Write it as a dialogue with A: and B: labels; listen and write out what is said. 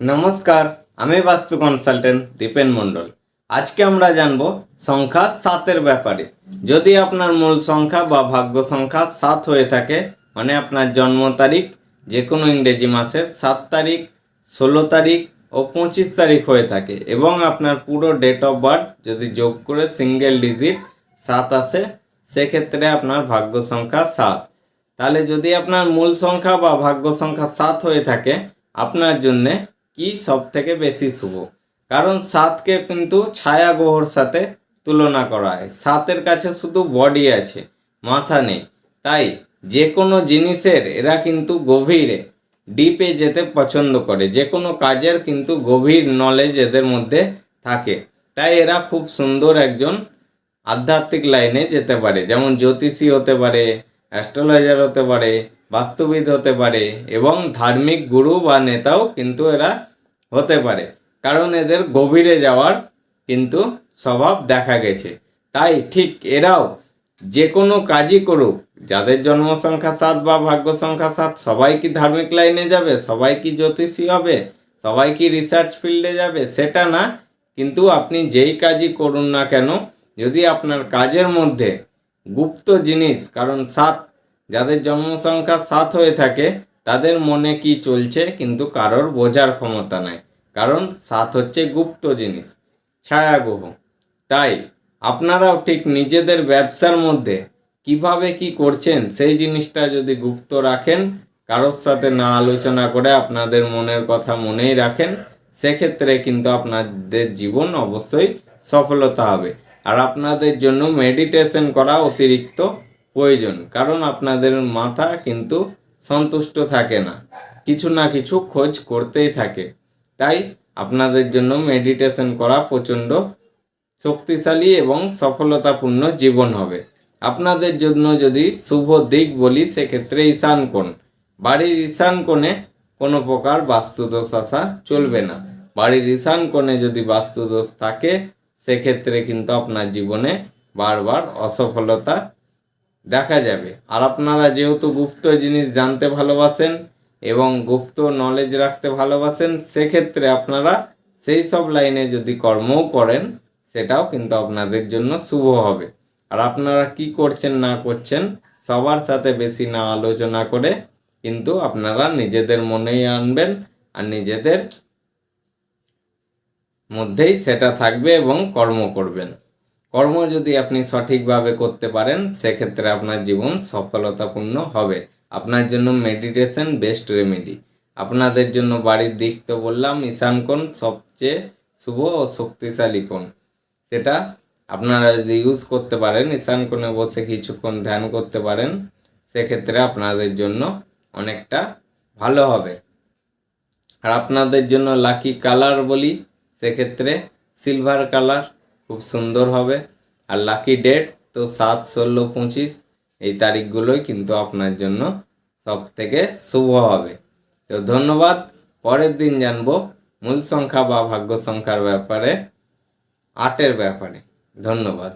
A: নমস্কার, আমি বাস্তু কনসালটেন্ট দীপেন মণ্ডল। আজকে আমরা জানব সংখ্যা সাতের ব্যাপারে। যদি আপনার মূল সংখ্যা বা ভাগ্য সংখ্যা সাত হয়ে থাকে মানে আপনার জন্ম তারিখ যে কোনো ইংরেজি মাসের সাত তারিখ, ষোলো তারিখ ও পঁচিশ তারিখ হয়ে থাকে, এবং আপনার পুরো ডেট অফ বার্থ যদি যোগ করে সিঙ্গেল ডিজিট সাত আসে, সেক্ষেত্রে আপনার ভাগ্য সংখ্যা সাত। তাহলে যদি আপনার মূল সংখ্যা বা ভাগ্য সংখ্যা সাত হয়ে থাকে, আপনার জন্যে কি সব থেকে বেশি শুভ? কারণ সাতকে কিন্তু ছায়া গ্রহর সাথে তুলনা করা হয়। সাতের কাছে শুধু বডি আছে, মাথা নেই। তাই যে কোনো জিনিসের এরা কিন্তু গভীরে ডিপে যেতে পছন্দ করে। যে কোনো কাজের কিন্তু গভীর নলেজ এদের মধ্যে থাকে। তাই এরা খুব সুন্দর একজন আধ্যাত্মিক লাইনে যেতে পারে। যেমন জ্যোতিষী হতে পারে অ্যাস্ট্রোলজার হতে পারে বাস্তুবিদ হতে পারে এবং ধার্মিক গুরু বা নেতাও কিন্তু এরা হতে পারে। কারণ এদের গভীরে যাওয়ার কিন্তু স্বভাব দেখা গেছে। তাই ঠিক এরাও যে কোনো কাজই করুক, যাদের জন্ম সংখ্যা সাত বা ভাগ্য সংখ্যা সাত, সবাই কি ধার্মিক লাইনে যাবে, সবাই কি জ্যোতিষী হবে, সবাই কি রিসার্চ ফিল্ডে যাবে, সেটা না। কিন্তু আপনি যেই কাজই করুন না কেন, যদি আপনার কাজের মধ্যে গুপ্ত জিনিস, কারণ সাত যাদের জন্ম সংখ্যা সাত হয়ে থাকে, তাদের মনে কি চলছে কিন্তু কারোর বোঝার ক্ষমতা নাই। কারণ সাত হচ্ছে গুপ্ত জিনিস, ছায়াগ্রহ। তাই আপনারাও ঠিক নিজেদের ব্যবসার মধ্যে কীভাবে কি করছেন সেই জিনিসটা যদি গুপ্ত রাখেন, কারোর সাথে না আলোচনা করে আপনাদের মনের কথা মনেই রাখেন, সেক্ষেত্রে কিন্তু আপনাদের জীবন অবশ্যই সফলতা হবে। আর আপনাদের জন্য মেডিটেশন করা অতিরিক্ত প্রয়োজন। কারণ আপনাদের মাথা কিন্তু সন্তুষ্ট থাকে না। কিছু না কিছু খোঁজ করতেই থাকে। তাই আপনাদের জন্য মেডিটেশন করা প্রচণ্ড শক্তিশালী এবং সফলতাপূর্ণ জীবন হবে। আপনাদের জন্য যদি শুভ দিক বলি, সেক্ষেত্রে ঈশান কোণ। বাড়ির ঈশান কোণে কোনো প্রকার বাস্তুদোষ আসা চলবে না। বাড়ির ঈশান কোণে যদি বাস্তুদোষ থাকে, সেক্ষেত্রে কিন্তু আপনার জীবনে বারবার অসফলতা দেখা যাবে। আর আপনারা যেহেতু গুপ্ত জিনিস জানতে ভালোবাসেন এবং গুপ্ত নলেজ রাখতে ভালোবাসেন, সেক্ষেত্রে আপনারা সেই সব লাইনে যদি কর্মও করেন, সেটাও কিন্তু আপনাদের জন্য শুভ হবে। আর আপনারা কি করছেন, না করছেন, সবার সাথে বেশি না আলোচনা করে কিন্তু আপনারা নিজেদের মনেই আনবেন আর নিজেদের মধ্যেই সেটা থাকবে এবং কর্ম করবেন। কর্ম যদি আপনি সঠিকভাবে করতে পারেন, সেক্ষেত্রে আপনার জীবন সফলতাপূর্ণ হবে। আপনার জন্য মেডিটেশন বেস্ট রেমেডি আপনাদের জন্য বাড়ির দিক তো বললাম, ঈশান কোণ সবচেয়ে শুভ ও শক্তিশালী কোণ। সেটা আপনারা যদি ইউজ করতে পারেন, ঈশান কোণে বসে কিছুক্ষণ ধ্যান করতে পারেন, সেক্ষেত্রে আপনাদের জন্য অনেকটা ভালো হবে। আর আপনাদের জন্য লাকি কালার বলি, সেক্ষেত্রে সিলভার কালার খুব সুন্দর হবে। আর লাকি ডেট তো সাত, ষোলো, পঁচিশ এই তারিখগুলোই কিন্তু আপনার জন্য সব থেকে শুভ হবে। তো ধন্যবাদ। পরের দিন জানব মূল সংখ্যা বা ভাগ্য সংখ্যার ব্যাপারে, আটের ব্যাপারে। ধন্যবাদ।